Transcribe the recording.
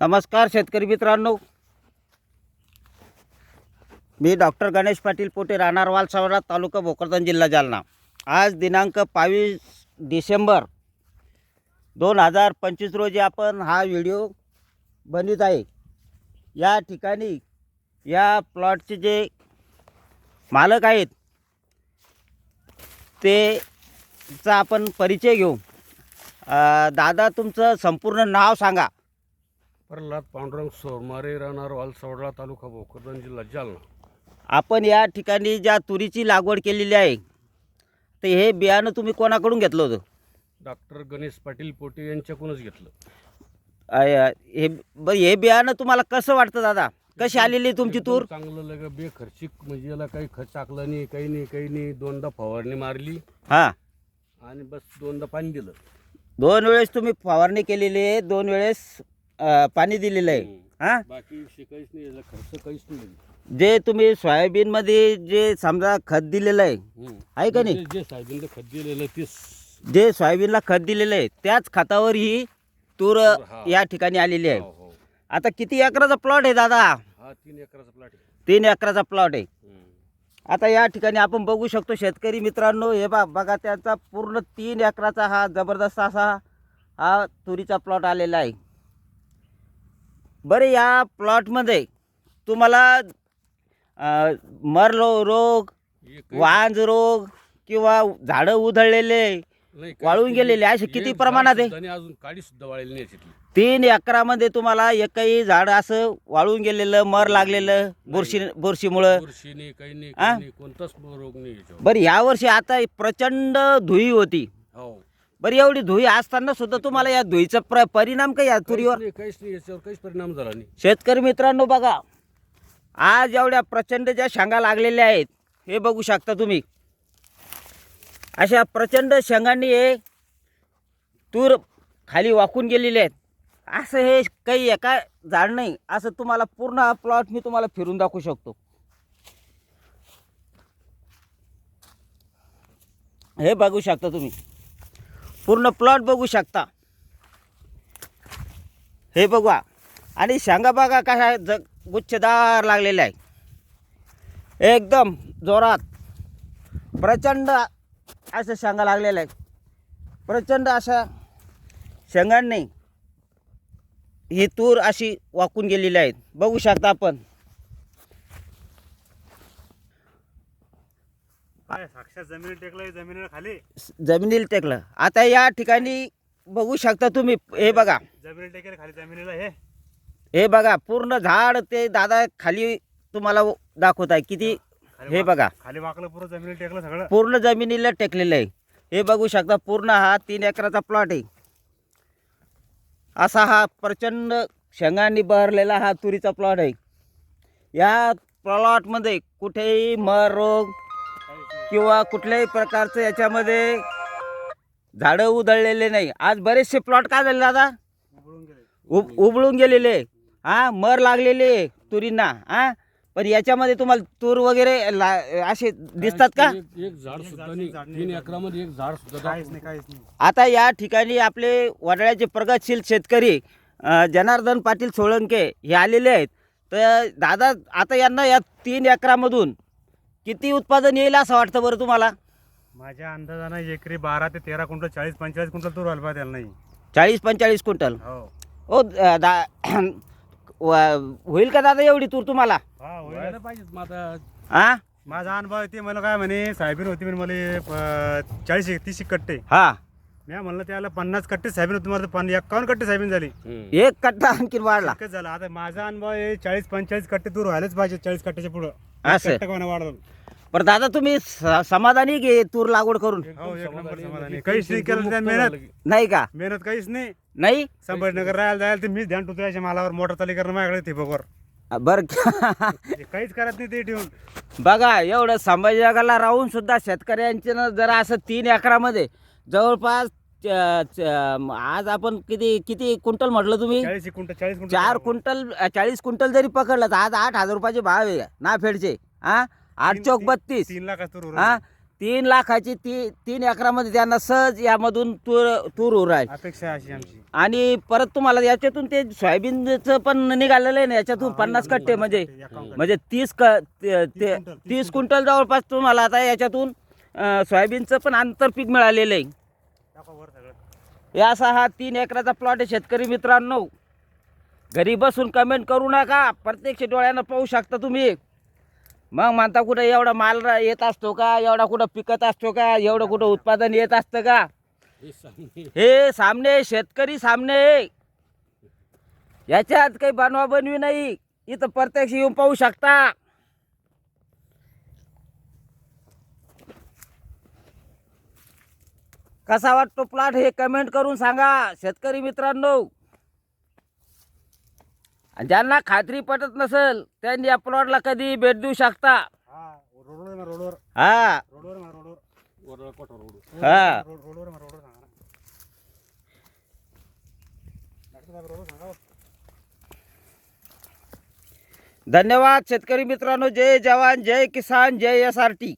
नमस्कार शेतकरी मित्रांनो. मी डॉक्टर गणेश पाटील पोटे राहणार वालसावरा तालुका भोकरदन जिल्हा जालना. आज दिनांक बावीस डिसेंबर दोन हजार पंचवीस रोजी आपण हा व्हिडिओ बनवित आहे. या ठिकाणी या प्लॉटचे जे मालक आहेत ते चा आपण परिचय घेऊ. दादा तुमचं संपूर्ण नाव सांगा. प्रल्हाद पांडुरंग सोरमारे राहणार वालसावडा तालुका भोकरदन जिल्हा जालना. आपण या ठिकाणी ज्या तुरीची लागवड केलेली आहे ते हे बियाणं तुम्ही कोणाकडून घेतलं होतं? डॉक्टर गणेश पाटील पोटे यांच्याकडूनच घेतलं. अय, हे बरं हे बियाणं तुम्हाला कसं वाटतं दादा? कशी आलेली आहे तुमची तूर? एकदम चांगलं लग बेखर्चिक म्हणजे याला काही खर्च टाकला नाही काही नाही काही नाही दोनदा फवारणी मारली. हां. आणि बस दोनदा पाणी दिलं. दोन वेळेस तुम्ही फवारणी केलेली आहे दोन वेळेस अ, पाणी दिलेलं आहे. हां? बाकी विषय काहीच नाही याला खर्च काहीच नाही. जे तुम्ही सोयाबीनमध्ये जे समजा खत दिलेलं आहे हम्म. आहे का नाही? जे- जे खत दिलेलं तेच. जे सोयाबीनला खत दिलेलं आहे त्याच खतावर ही तूर हा. या ठिकाणी आलेली आहे. हो, हो. आता किती एकराचा प्लॉट आहे दादा? हा तीन एकराचा प्लॉट आहे. तीन एकराचा प्लॉट आहे. हम्म. आता या ठिकाणी आपण बघू शकतो शेतकरी मित्रांनो हे बा बघा त्याचा पूर्ण तीन एकराचा हा जबरदस्त असा हा तुरीचा प्लॉट आलेला आहे. बरं या प्लॉटमध्ये तुम्हाला अं, मर लो रोग वांज रोग किंवा झाडं उधळलेले वाळून. गेलेले असे किती प्रमाणात आहे? अजून काडी सुद्धा वाळलेली नाही. तीन एकरामध्ये तुम्हाला एकही झाड असं वाळून गेलेलं मर लागलेलं बुरशी बुरशीमुळं कोणताच रोग नाही बरं यावर्षी आता प्रचंड धुई होती हो बरं एवढी धुई असताना सुद्धा तुम्हाला या धुईचा प्र परिणाम काय या तुरीवर? नाही काहीच नाही याच्यावर काहीच परिणाम झाला नाही. शेतकरी मित्रांनो बघा आज एवढ्या प्रचंड ज्या शेंगा लागलेल्या आहेत हे बघू शकता तुम्ही. अशा प्रचंड शेंगांनी हे तूर खाली वाकून गेलेले आहेत. असं हे काही एका झाड नाही असं तुम्हाला पूर्ण हा प्लॉट मी तुम्हाला फिरून दाखवू शकतो. हे बघू शकता तुम्ही. पूर्ण प्लॉट बघू शकता. हे बघा. आणि शेंगा बघा कशा ज गुच्छदार लागलेले आहे. एकदम जोरात. प्रचंड अशा शेंगा लागलेल्या आहेत. प्रचंड अशा शेंगांनी ही तूर अशी वाकून गेलेली आहेत. बघू शकता आपण. काय साक्षात जमिनी जमिनीला खाली? जमिनीला टेकलं. आता या ठिकाणी बघू शकता तुम्ही हे बघा. जमिनी टेकेल खाली जमिनीला हे? हे बघा पूर्ण झाड ते दादा खाली तुम्हाला दाखवत आहे. किती? खाली हे बघा. खाली वाकलं पुरं जमिनी टेकलं सगळं? पूर्ण जमिनीला टेकलेलं आहे. हे बघू शकता पूर्ण हा तीन एकराचा प्लॉट आहे. असा हा प्रचंड शेंगांनी बहरलेला हा तुरीचा प्लॉट आहे. या प्लॉटमध्ये कुठेही मर रोग किंवा कुठल्याही प्रकारचं याच्यामध्ये झाडं उधळलेले नाही. आज बरेचसे प्लॉट काय झाले दादा? उब उबळून गेलेले. हा मर लागलेले तुरींना. हा? पण याच्यामध्ये तुम्हाला तूर वगैरे ला असे दिसतात का? एक झाड सुद्धा झाड- नाही. एक झाड नाही तीन झाड. एकरामध्ये एक झाड सुद्धा काहीच दाखवलं. नाही काहीच नाही. आता या ठिकाणी आपले वडाळ्याचे प्रगतशील शेतकरी जनार्दन पाटील सोळंके हे आलेले आहेत. तर दादा आता यांना या तीन एकरामधून किती उत्पादन येईल असं वाटतं बरं तुम्हाला? माझ्या अंदाजानं एकरी बारा ते तेरा क्विंटल चाळीस पंचेचाळीस क्विंटल तूर व्हायला पाहिजे त्याला नाही. चाळीस पंचेचाळीस क्विंटल? हो. ओ द- व- होईल का दादा एवढी तूर तुम्हाला? हा. व्हायला हा माझा अनुभव आहे ते मला काय म्हणे साहेबीन होती म्हणे मला चाळीस एकतीस कट्टे हा. मी म्हणलं त्याला पन्नास कट्टे साहेबीन होती मला पन्नास एक्कावन्न कट्टे साहेबीन झाली. एक कट्टा आणखी वाढला. एकच झालं. आता माझा अनुभव आहे चाळीस पंचेचाळीस कट्टे तूर व्हायलाच पाहिजे चाळीस कट्ट्याच्या पुढं. असं. वाढलं पण दादा तुम्ही स- समाधानी घे तूर लागवड करून? हो, एक नंबर समाधानी, समाधानी. काहीच नाही केलं त्या मेहनत. नाही का? मेहनत काहीच नाही. नाही? संभाजीनगर राहायला जायला ते मीच ध्यान याच्या मालावर मोटर चाली करणं माझ्याकडे ते बघवर. बर ते काहीच करत नाही ते ठेवून. बघा एवढं संभाजीनगरला राहून सुद्धा शेतकऱ्यांचे ना जरा असं तीन एकरामध्ये जवळपास च- च- आज आपण किती किती क्विंटल म्हटलं तुम्ही? चाळीस क्विंटल चाळीस क्विंटल चार क्विंटल चाळीस क्विंटल जरी पकडलं तर आज आठ हजार रुपयाचे भाव आहे ना फेडचे? हा आठ तीन- चौक तीन- बत्तीस. तीन लाख असतो हा तीन लाखाची ती तीन एकरामध्ये त्यांना सहज यामधून तूर तूर उर आहे अपेक्षा अशी आमची. आणि परत तुम्हाला याच्यातून ते सोयाबीनचं पण निघालेलं आहे ना याच्यातून हा, पन्नास कट्टे म्हणजे कट्टे, एकावन्न कट्टे. म्हणजे तीस क ते- ते- क्विंटल, तीस क्विंटल जवळपास तुम्हाला आता याच्यातून सोयाबीनचं पण आंतरपीक मिळालेलं आहे. सगळं. हे असा हा तीन एकराचा प्लॉट आहे शेतकरी मित्रांनो. घरी बसून कमेंट करू नका. प्रत्यक्ष डोळ्यानं पाहू शकता तुम्ही. मग म्हणता कुठं एवढा माल येत असतो का? एवढा कुठं पिकत असतो का? एवढं कुठं उत्पादन येत असतं का? हे सामने. हे सामने शेतकरी सामने. याच्यात काही बनवा बनवी नाही. इथं प्रत्यक्ष येऊन पाहू शकता. कसा वाटतो प्लॉट हे कमेंट करून सांगा. शेतकरी मित्रांनो. ज्यांना खात्री पटत नसेल त्यांनी या प्लॉटला कधी भेट देऊ शकता. हा हो. धन्यवाद शेतकरी मित्रांनो. जय जवान जय किसान जय एस आर टी